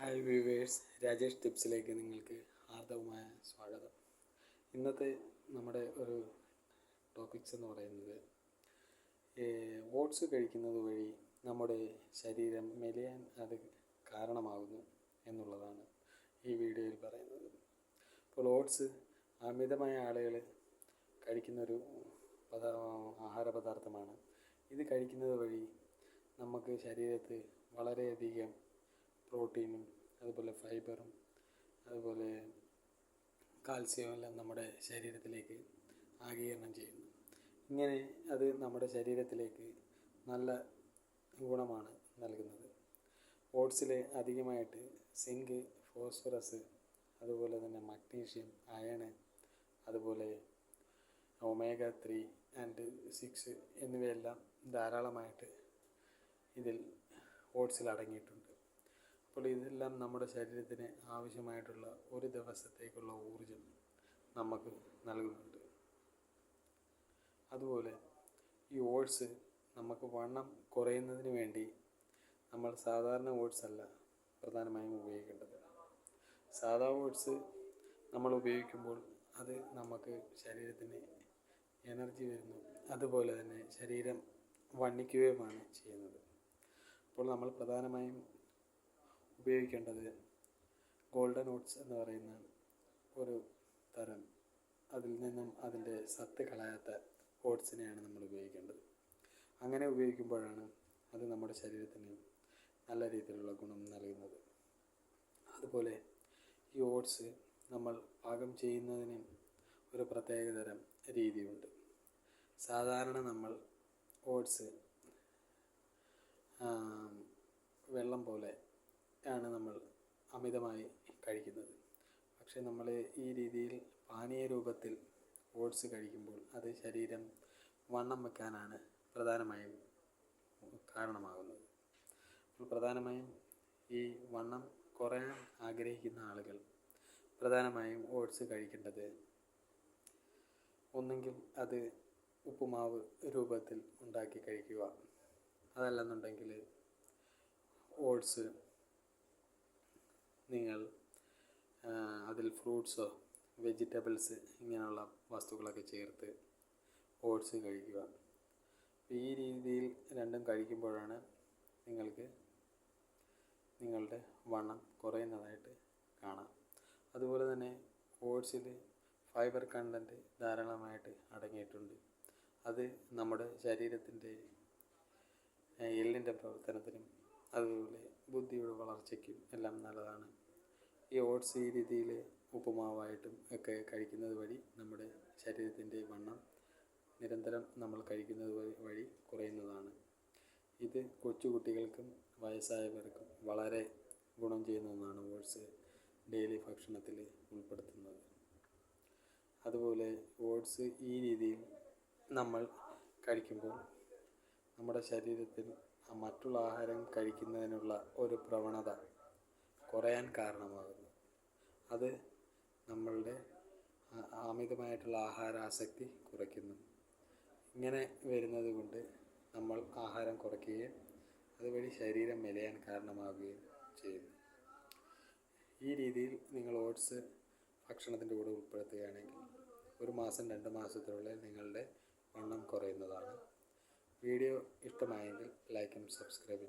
Hi viewers Rajesh ടിപ്സിലേക്ക് നിങ്ങൾക്ക് ഹാർദവമായ സ്വാഗതം. ഇന്നത്തെ നമ്മുടെ ഒരു ടോപ്പിക്സ് എന്ന് പറയുന്നത് ഓട്സ് കഴിക്കുന്നത് വഴി നമ്മുടെ ശരീരം മെലിയാൻ അത് കാരണമാകുന്നു എന്നുള്ളതാണ് ഈ വീഡിയോയിൽ പറയുന്നത്. അപ്പോൾ ഓട്സ് അമിതമായ ആളുകൾ കഴിക്കുന്നൊരു പദാ ആഹാര പദാർത്ഥമാണ് ഇത് കഴിക്കുന്നത് വഴി നമുക്ക് ശരീരത്തിൽ വളരെയധികം പ്രോട്ടീനും അതുപോലെ ഫൈബറും അതുപോലെ കാൽസ്യവും എല്ലാം നമ്മുടെ ശരീരത്തിലേക്ക് ആഗീകരണം ചെയ്യുന്നു. ഇങ്ങനെ അത് നമ്മുടെ ശരീരത്തിലേക്ക് നല്ല ഗുണമാണ് നൽകുന്നത്. ഓട്സിൽ അധികമായിട്ട് സിങ്ക് ഫോസ്ഫറസ് അതുപോലെ തന്നെ മഗ്നീഷ്യം അയണ് അതുപോലെ ഒമേഗ ത്രീ ആൻഡ് സിക്സ് എന്നിവയെല്ലാം ധാരാളമായിട്ട് ഇതിൽ ഓട്സിൽ അടങ്ങിയിട്ടുണ്ട്. അപ്പോൾ ഇതെല്ലാം നമ്മുടെ ശരീരത്തിന് ആവശ്യമായിട്ടുള്ള ഒരു ദിവസത്തേക്കുള്ള ഊർജം നമുക്ക് നൽകുന്നുണ്ട്. അതുപോലെ ഈ ഓട്സ് നമുക്ക് വണ്ണം കുറയുന്നതിന് വേണ്ടി നമ്മൾ സാധാരണ ഓട്സ് അല്ല പ്രധാനമായും ഉപയോഗിക്കേണ്ടത്. സാധാ ഓട്സ് നമ്മൾ ഉപയോഗിക്കുമ്പോൾ അത് നമുക്ക് ശരീരത്തിന് എനർജി വരുന്നു. അതുപോലെ തന്നെ ശരീരം വണ്ണിക്കുകയുമാണ് ചെയ്യുന്നത്. അപ്പോൾ നമ്മൾ പ്രധാനമായും ഉപയോഗിക്കേണ്ടത് ഗോൾഡൻ ഓട്സ് എന്ന് പറയുന്ന ഒരു തരം അതിൽ നിന്നും അതിന്റെ സത്ത് കളയാത്ത ഓട്സിനെയാണ് നമ്മൾ ഉപയോഗിക്കേണ്ടത്. അങ്ങനെ ഉപയോഗിക്കുമ്പോഴാണ് അത് നമ്മുടെ ശരീരത്തിന് നല്ല രീതിയിലുള്ള ഗുണം നൽകുന്നത്. അതുപോലെ ഈ ഓട്സ് നമ്മൾ പാകം ചെയ്യുന്നതിന് ഒരു പ്രത്യേകതരം രീതിയുണ്ട്. സാധാരണ നമ്മൾ ഓട്സ് വെള്ളം പോലെ ആണ് നമ്മൾ അമിതമായി കഴിക്കുന്നത്. പക്ഷേ നമ്മൾ ഈ രീതിയിൽ പാനീയ രൂപത്തിൽ ഓട്സ് കഴിക്കുമ്പോൾ അത് ശരീരം വണ്ണം വെക്കാനാണ് പ്രധാനമായും കാരണമാകുന്നത്. അപ്പോൾ പ്രധാനമായും ഈ വണ്ണം കുറയാൻ ആഗ്രഹിക്കുന്ന ആളുകൾ പ്രധാനമായും ഓട്സ് കഴിക്കേണ്ടത് ഒന്നെങ്കിൽ അത് ഉപ്പുമാവ് രൂപത്തിൽ ഉണ്ടാക്കി കഴിക്കുക. അതല്ലെന്നുണ്ടെങ്കിൽ ഓട്സ് നിങ്ങൾ അതിൽ ഫ്രൂട്ട്സോ വെജിറ്റബിൾസ് ഇങ്ങനെയുള്ള വസ്തുക്കളൊക്കെ ചേർത്ത് ഓട്സ് കഴിക്കുക. ഈ രീതിയിൽ രണ്ടും കഴിക്കുമ്പോഴാണ് നിങ്ങൾക്ക് നിങ്ങളുടെ വണ്ണം കുറയുന്നതായിട്ട് കാണാം. അതുപോലെ തന്നെ ഓട്സിൽ ഫൈബർ കണ്ടന്റ് ധാരാളമായിട്ട് അടങ്ങിയിട്ടുണ്ട്. അത് നമ്മുടെ ശരീരത്തിന്റെ എല്ലിന്റെ പ്രവർത്തനത്തിനും അതുപോലെ ബുദ്ധിയുടെ വളർച്ചയ്ക്കും എല്ലാം നല്ലതാണ്. ഈ ഓട്സ് ഈ രീതിയിൽ ഉപ്പുമാവായിട്ടും ഒക്കെ കഴിക്കുന്നത് വഴി നമ്മുടെ ശരീരത്തിന്റെ വണ്ണം നിരന്തരം നമ്മൾ കഴിക്കുന്നത് വഴി കുറയുന്നതാണ്. ഇത് കൊച്ചുകുട്ടികൾക്കും വയസ്സായവർക്കും വളരെ ഗുണം ചെയ്യുന്ന ഒന്നാണ് ഓട്സ് ഡെയിലി ഭക്ഷണത്തിൽ ഉൾപ്പെടുത്തുന്നത്. അതുപോലെ ഓട്സ് ഈ രീതിയിൽ നമ്മൾ കഴിക്കുമ്പോൾ നമ്മുടെ ശരീരത്തിൽ മറ്റുള്ള ആഹാരം കഴിക്കുന്നതിനുള്ള ഒരു പ്രവണത കുറയാൻ കാരണമാകുന്നു. അത് നമ്മളുടെ അമിതമായിട്ടുള്ള ആഹാരാസക്തി കുറയ്ക്കുന്നു. ഇങ്ങനെ വരുന്നത് കൊണ്ട് നമ്മൾ ആഹാരം കുറയ്ക്കുകയും അതുവഴി ശരീരം മെലയാൻ കാരണമാകുകയും ചെയ്യുന്നു. ഈ രീതിയിൽ നിങ്ങൾ ഓട്സ് ഭക്ഷണത്തിന്റെ കൂടെ ഉൾപ്പെടുത്തുകയാണെങ്കിൽ ഒരു മാസം രണ്ട് മാസത്തിനുള്ളിൽ നിങ്ങളുടെ വണ്ണം കുറയുന്നതാണ്. വീഡിയോ ഇഷ്ടമായെങ്കിൽ ലൈക്കും സബ്സ്ക്രൈബും